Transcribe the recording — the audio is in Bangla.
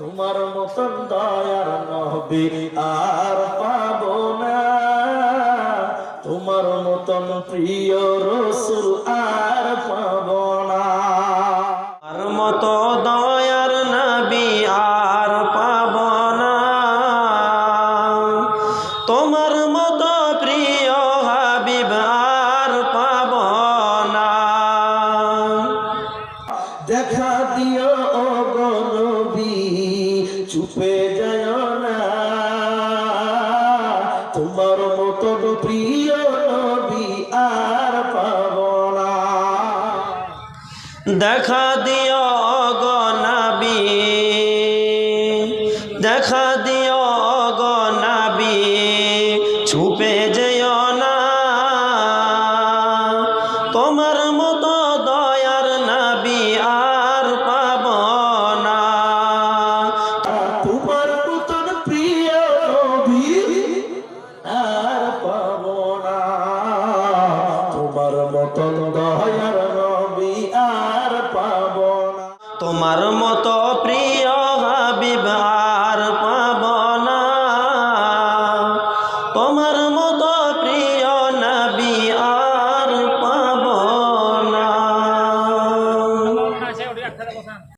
তোমার মতন দয়ার নবী আর পাবো না। তোমার মতন প্রিয় রসুল আর পাবো না। আর মতো দয়ার নবী আর পাব না। তোমার মতো প্রিয় হাবিব আর পাব না। দেখা দিও ও নবী চুপে যায় না। তোমার নবী আর পাবো না। দেখা দিও গো নবী, দেখা দিও গো নবী ছুপে যেও না। তোমার তোমার মতন দয়ার নবী আর পাব না। তোমার মতো প্রিয়